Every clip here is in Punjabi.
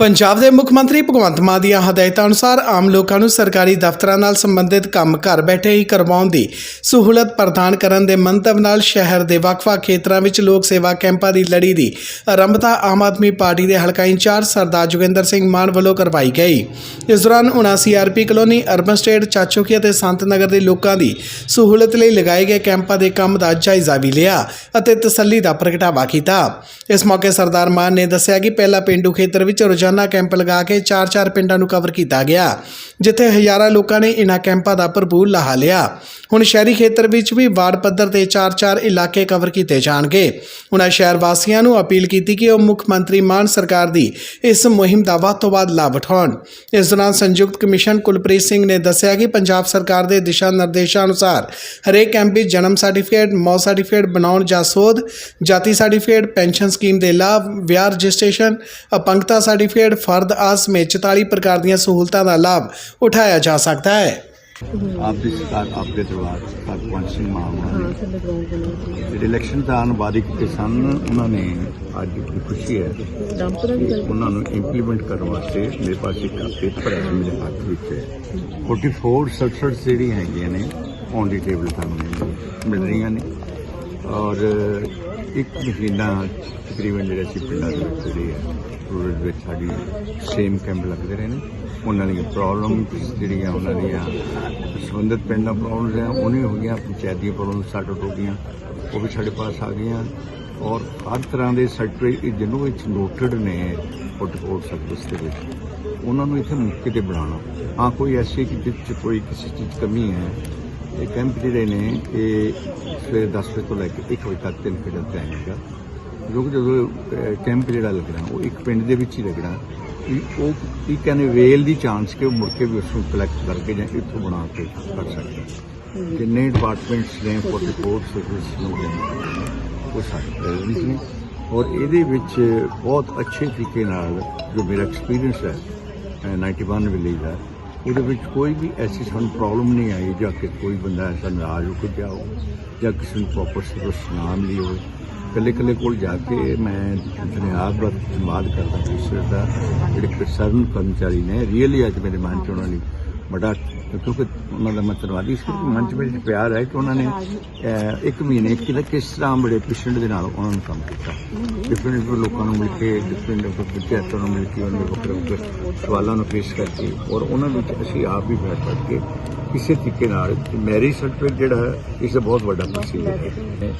ਪੰਜਾਬ ਦੇ ਮੁੱਖ ਮੰਤਰੀ ਭਗਵੰਤ ਮਾਨ ਦੀਆਂ ਹਦਾਇਤਾਂ ਅਨੁਸਾਰ ਆਮ ਲੋਕਾਂ ਨੂੰ ਸਰਕਾਰੀ ਦਫ਼ਤਰਾਂ ਨਾਲ ਸੰਬੰਧਿਤ ਕੰਮ ਘਰ ਬੈਠੇ ਹੀ ਕਰਵਾਉਣ ਦੀ ਸਹੂਲਤ ਪ੍ਰਦਾਨ ਕਰਨ ਦੇ ਮੰਤਵ ਨਾਲ ਸ਼ਹਿਰ ਦੇ ਵੱਖ-ਵੱਖ ਖੇਤਰਾਂ ਵਿੱਚ ਲੋਕ ਸੇਵਾ ਕੈਂਪਾਂ ਦੀ ਲੜੀ ਦੀ ਆਰੰਭਤਾ ਆਮ ਆਦਮੀ ਪਾਰਟੀ ਦੇ ਹਲਕਾ ਇੰਚਾਰਜ ਸਰਦਾਰ ਜੋਗਿੰਦਰ ਸਿੰਘ ਮਾਨ ਵੱਲੋਂ ਕਰਵਾਈ ਗਈ। ਇਸ ਦੌਰਾਨ 79 RP colony, urban estate Chachoki ਅਤੇ ਸੰਤ ਨਗਰ ਦੇ ਲੋਕਾਂ ਦੀ ਸਹੂਲਤ ਲਈ ਲਗਾਏ ਗਏ ਕੈਂਪਾਂ ਦੇ ਕੰਮ ਦਾ ਜਾਇਜ਼ਾ ਵੀ ਲਿਆ ਅਤੇ ਤਸੱਲੀ ਦਾ ਪ੍ਰਗਟਾਵਾ ਕੀਤਾ। ਇਸ ਮੌਕੇ ਸਰਦਾਰ ਮਾਨ ਨੇ ਦੱਸਿਆ ਕਿ ਪਹਿਲਾ ਪਿੰਡੂ ਖੇਤਰ ਵਿੱਚ ਰੋਜ਼ਾਨਾ ਕੈਂਪ ਲਗਾ ਕੇ 4-4 ਪਿੰਡਾਂ ਨੂੰ ਕਵਰ ਕੀਤਾ ਗਿਆ, ਜਿੱਥੇ ਹਜ਼ਾਰਾਂ ਲੋਕਾਂ ਨੇ ਇਨ੍ਹਾਂ ਕੈਂਪਾਂ ਦਾ ਭਰਪੂਰ ਲਾਹਾ ਲਿਆ। ਹੁਣ ਸ਼ਹਿਰੀ ਖੇਤਰ ਵਿੱਚ ਵੀ ਵਾਰਡ ਪੱਧਰ ਤੇ 4-4 ਇਲਾਕੇ ਕਵਰ ਕੀਤੇ ਜਾਣਗੇ। ਉਹਨਾਂ ਸ਼ਹਿਰ ਵਾਸੀਆਂ ਨੂੰ ਅਪੀਲ ਕੀਤੀ ਕਿ ਉਹ ਮੁੱਖ ਮੰਤਰੀ ਮਾਨ ਸਰਕਾਰ ਦੀ ਇਸ ਮੁਹਿੰਮ ਦਾ ਵੱਧ ਤੋਂ ਵੱਧ ਲਾਭ ਉਠਾਉਣ। ਇਸ ਦੌਰਾਨ ਸੰਯੁਕਤ ਕਮਿਸ਼ਨ ਕੁਲਪ੍ਰੀਤ ਸਿੰਘ ਨੇ ਦੱਸਿਆ ਕਿ ਪੰਜਾਬ ਸਰਕਾਰ ਦੇ ਦਿਸ਼ਾ ਨਿਰਦੇਸ਼ਾਂ ਅਨੁਸਾਰ ਹਰੇਕ ਕੈਂਪ ਵਿੱਚ ਜਨਮ ਸਰਟੀਫਿਕੇਟ, ਮੌਤ ਸਰਟੀਫਿਕੇਟ, ਬਣਾਉਣ ਜਾਂ ਸੋਧ, ਜਾਤੀ ਸਰਟੀਫਿਕੇਟ, ਪੈਨਸ਼ਨ ਸਕੀਮ ਦੇ ਲਾਭ, ਵਿਆਹ ਰਜਿਸਟ੍ਰੇਸ਼ਨ, ਅਪੰਗਤਾ ਸਰਟੀਫਿਕੇਟ ਫਰਦ ਆਸ ਸਮੇਤ 44 ਪ੍ਰਕਾਰ ਦੀਆਂ ਸਹੂਲਤਾਂ ਦਾ ਲਾਭ ਉਠਾਇਆ ਜਾ ਸਕਦਾ ਹੈ। ਆਪ ਦੀ ਸਰਕਾਰ ਆਪਦੇ ਦਰਬਾਰ ਮਾਨ ਉਹਨਾਂ ਨੇ ਜਿਹੜੇ ਇਲੈਕਸ਼ਨ ਦਾ ਅਨੁਵਾਦੀ ਕੀਤੇ ਸਨ ਉਹਨਾਂ ਨੇ ਅੱਜ ਦੀ ਖੁਸ਼ੀ ਹੈ। ਕਿ ਉਹਨਾਂ ਨੂੰ ਇੰਪਲੀਮੈਂਟ ਕਰਨ ਵਾਸਤੇ ਮੇਰੇ ਪਾਸ ਇੱਕ ਪੇਪਰ ਹੈ ਮੇਰੇ ਹੱਥ ਵਿੱਚ 44 ਸਬਸਿਡ ਜਿਹੜੀ ਹੈਗੀਆਂ ਨੇ ਔਨ ਦੀ ਟੇਬਲ ਤੁਹਾਨੂੰ ਮਿਲ ਰਹੀਆਂ ਨੇ। ਔਰ ਇੱਕ ਮਹੀਨਾ ਤਕਰੀਬਨ ਜਿਹੜੇ ਅਸੀਂ ਪਿੰਡਾਂ ਦੇ ਵਿੱਚ ਜਿਹੜੇ ਹੈ ਰੂਰਲ ਵਿੱਚ ਸਾਡੀ ਸੇਮ ਕੈਂਪ ਲੱਗਦੇ ਰਹੇ ਨੇ। ਉਹਨਾਂ ਦੀਆਂ ਪ੍ਰੋਬਲਮ ਜਿਹੜੀਆਂ ਉਹਨਾਂ ਦੀਆਂ ਸੰਬੰਧਿਤ ਪਿੰਡਾਂ ਪ੍ਰੋਬਲਮਸ ਆ, ਉਹਨੇ ਹੋ ਗਈਆਂ, ਪੰਚਾਇਤ ਦੀਆਂ ਪ੍ਰੋਬਲਮ ਸਾਡੇ ਹੋ ਗਈਆਂ, ਉਹ ਵੀ ਸਾਡੇ ਪਾਸ ਆ ਗਈਆਂ। ਔਰ ਹਰ ਤਰ੍ਹਾਂ ਦੇ ਸਰਟੀਫਿਕੇਟ ਜਿਹਨੂੰ ਵਿੱਚ ਨੋਟਡ ਨੇ ਫੋਟੋਕੋਡ ਸਰਵਿਸ ਦੇ ਵਿੱਚ। ਉਹਨਾਂ ਨੂੰ ਇੱਥੇ ਮੌਕੇ ਤੇ ਬਣਾਉਣਾ ਹਾਂ, ਕੋਈ ਐਸੀ ਕਿ ਜਿਸ 'ਚ ਕੋਈ ਕਿਸੇ ਚੀਜ਼ ਕਮੀ ਹੈ ਇਹ ਕੈਂਪ ਜਿਹੜੇ ਨੇ ਇਹ ਸਵੇਰੇ 10 ਵਜੇ ਤੋਂ ਲੈ ਕੇ 1 ਵਜੇ ਤੱਕ ਤਿੰਨ ਘੰਟੇ ਦਾ ਹੈਗਾ। ਜੋ ਕਿ ਜਦੋਂ ਕੈਂਪ ਜਿਹੜਾ ਲੱਗਣਾ ਉਹ ਇੱਕ ਪਿੰਡ ਦੇ ਵਿੱਚ ਹੀ ਲੱਗਣਾ। ਉਹ ਇੱਕ ਕਹਿੰਦੇ ਵੇਲ ਦੀ ਚਾਂਸ ਕਿ ਉਹ ਮੁੜ ਕੇ ਵੀ ਉਸ ਨੂੰ ਕਲੈਕਟ ਕਰਕੇ ਜਾਂ ਇੱਥੋਂ ਬਣਾ ਕੇ ਕਰ ਸਕਦਾ ਜਿੰਨੇ ਡਿਪਾਰਟਮੈਂਟਸ ਨੇ ਫੋਟੋਕੋਡ ਸਰਵਿਸ ਨੂੰ ਦੇਣ ਉਹ ਸਾਡੇ ਪ੍ਰੈਜ਼ੈਂਟ ਨੇ। ਔਰ ਇਹਦੇ ਵਿੱਚ ਬਹੁਤ ਅੱਛੇ ਤਰੀਕੇ ਨਾਲ ਜੋ ਮੇਰਾ ਐਕਸਪੀਰੀਅੰਸ ਹੈ ਅਹ 91 ਵਿਲੇਜ ਦਾ ਉਹਦੇ ਵਿੱਚ ਕੋਈ ਵੀ ਐਸੀ ਸਾਨੂੰ ਪ੍ਰੋਬਲਮ ਨਹੀਂ ਆਈ ਜਾਂ ਕਿ ਕੋਈ ਬੰਦਾ ਐਸਾ ਨਾਰਾਜ਼ ਹੋ ਕੇ ਗਿਆ ਹੋ ਜਾਂ ਕਿਸੇ ਨੂੰ ਪ੍ਰੋਪਰ ਸਰਵਿਸ ਨਾ ਮਿਲੀ ਹੋਵੇ। ਇਕੱਲੇ ਇਕੱਲੇ ਕੋਲ ਜਾ ਕੇ ਮੈਂ ਆਪਣੇ ਆਪ ਦਾ ਧੰਨਵਾਦ ਕਰਦਾ ਕਿਸੇ ਦਾ ਜਿਹੜੇ ਕਿਸਾਨ ਕਰਮਚਾਰੀ ਨੇ ਰੀਅਲੀ ਅੱਜ ਮੇਰੇ ਮਨ ਚ ਉਹਨਾਂ ਨੇ ਬੜਾ ਕਿਉਂਕਿ ਉਹਨਾਂ ਦਾ ਮੈਂ ਧੰਨਵਾਦੀ ਸੀ ਕਿ ਮਨ ਚ ਮੇਰੇ ਪਿਆਰ ਹੈ ਕਿ ਉਹਨਾਂ ਨੇ ਅਹ, ਇੱਕ ਮਹੀਨੇ ਕਿਲਾ ਕਿਸ ਤਰ੍ਹਾਂ ਬੜੇ ਪੇਸ਼ੈਂਟ ਦੇ ਨਾਲ ਉਹਨਾਂ ਨੂੰ ਕੰਮ ਕੀਤਾ। ਡਿਫਰੈਂਟ ਲੋਕਾਂ ਨੂੰ ਮਿਲ ਕੇ ਡਿਫਰੈਂਟ ਪੰਚਾਇਤਾਂ ਨੂੰ ਮਿਲ ਕੇ ਉਹਨਾਂ ਦੇ ਵੱਖਰੇ ਵੱਖਰੇ ਸਵਾਲਾਂ ਨੂੰ ਪੇਸ਼ ਕਰਕੇ ਔਰ ਉਹਨਾਂ ਵਿੱਚ ਅਸੀਂ ਆਪ ਵੀ ਬੈਠ ਬੈਠ ਕੇ ਕਿਸੇ ਤਰੀਕੇ ਨਾਲ ਮੈਰਿਜ ਸਰਟੀਫਿਕੇਟ ਜਿਹੜਾ ਹੈ ਇਸ ਦਾ ਬਹੁਤ ਵੱਡਾ ਪ੍ਰੋਸੀਜਰ ਹੈ।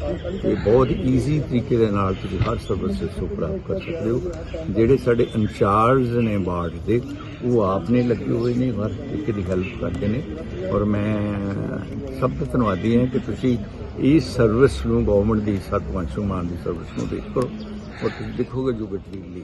ਇਹ ਬਹੁਤ ਈਜ਼ੀ ਤਰੀਕੇ ਦੇ ਨਾਲ ਤੁਸੀਂ ਹਰ ਸਰਵਿਸ ਨੂੰ ਪ੍ਰਾਪਤ ਕਰ ਸਕਦੇ ਹੋ। ਜਿਹੜੇ ਸਾਡੇ ਇੰਚਾਰਜ ਨੇ ਵਾਰਡ ਦੇ ਉਹ ਆਪ ਨੇ ਲੱਗੇ ਹੋਏ ਨੇ ਹਰ ਇੱਕ ਦੀ ਹੈਲਪ ਕਰਦੇ ਨੇ ਔਰ ਮੈਂ ਸਭ ਤੋਂ ਧੰਨਵਾਦੀ ਹਾਂ ਕਿ ਤੁਸੀਂ ਇਸ ਸਰਵਿਸ ਨੂੰ ਗਵਰਨਮੈਂਟ ਦੀ ਸਤਵੰਸ਼ੂ ਮਾਨ ਦੀ ਸਰਵਿਸ ਨੂੰ ਦੇਖੋ ਔਰ ਤੁਸੀਂ ਦੇਖੋਗੇ ਜੋ ਗੱਡੀ ਲਈ